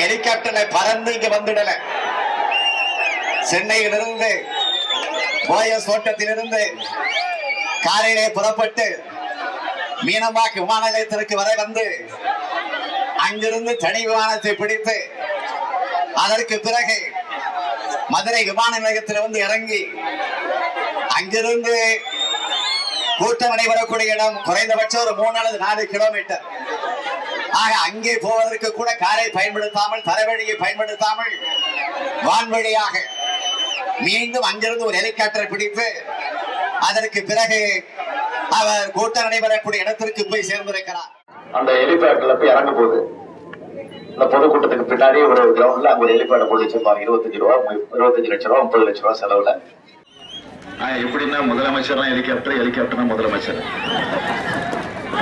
ஹெலிகாப்டர்ல பறந்து இங்க வந்துடல. சென்னையிலிருந்து போயஸ் ஓட்டத்திலிருந்து காலையிலே புறப்பட்டு மீனம்பாக்கு விமான நிலையத்திற்கு வரை வந்து அங்கிருந்து தனி விமானத்தை பிடித்து அதற்கு பிறகு மதுரை விமான நிலையத்தில் வந்து இறங்கி அங்கிருந்து கூட்டம் நடைபெறக்கூடிய இடம் குறைந்தபட்சம் ஒரு மூணு அல்லது நாலு கிலோமீட்டர் ஆக அங்கே போவதற்கு கூட காரை பயன்படுத்தாமல் தரைவழியை பயன்படுத்தாமல் வான்வழியாக மீண்டும் அங்கிருந்து ஒரு ஹெலிகாப்டரை பிடித்து அதற்கு பிறகு அவர் கூட்டம் நடைபெறக்கூடிய இடத்திற்கு போய் சேர்ந்திருக்கிறார். அந்த ஹெலிபேட்ல போய் இறங்க போகுது இந்த பொதுக்கூட்டத்துக்கு பின்னாடி ஒரு கிரவுண்ட்ல அங்க ஒரு ஹெலிபேட போட்டு வச்சிருப்பாங்க. இருபத்தஞ்சு ரூபா இருபத்தஞ்சு லட்ச ரூபா முப்பது லட்ச ரூபா செலவுல. எப்படின்னா முதலமைச்சர்னா ஹெலிகாப்டர் ஹெலிகாப்டர்னா முதலமைச்சர்.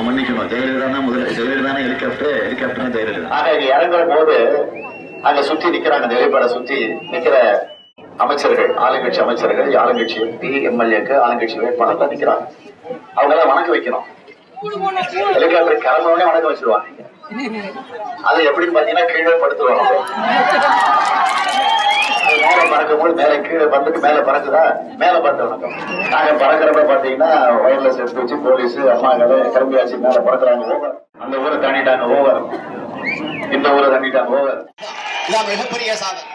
மன்னிக்கணும். ஜெயலலிதா முதல் ஜெயலலிதா ஹெலிகாப்டர் ஹெலிகாப்டர் ஜெயலலிதா. ஆக இங்க இறங்குற போது அங்க சுத்தி நிக்கிறாங்க அந்த சுத்தி நிக்கிற அமைச்சர்கள் ஆளுங்கட்சி அமைச்சர்கள் ஆளுங்கட்சி எம்பி எம்எல்ஏக்கு ஆளுங்கட்சி வேட்பாளர்கள் நிக்கிறாங்க. அவங்க எல்லாம் வணக்கம் வைக்கணும். ஹெலிகாப்டர் கிளம்பினோடனே வணக்கம் வச்சிருவாங்க. அது எப்படின்னு பாத்தீங்கன்னா கீழே படுத்துருவாங்க மேல பறக்கும் போது மேல கீழே பறந்துட்டு மேல பறக்குதா? மேல பார்த்து வணக்கம். நாங்க பறக்கிறப்ப பாத்தீங்கன்னா வயர்லெஸ் எடுத்து வச்சு போலீஸ் அம்மாக்கள் கிளம்பியாச்சு மேல பறக்கிறாங்க ஓவர் அந்த ஊரை தாண்டிட்டாங்க ஓவர் இந்த ஊரை தாண்டிட்டாங்க ஓவர் இதான் மிகப்பெரிய சாதனை.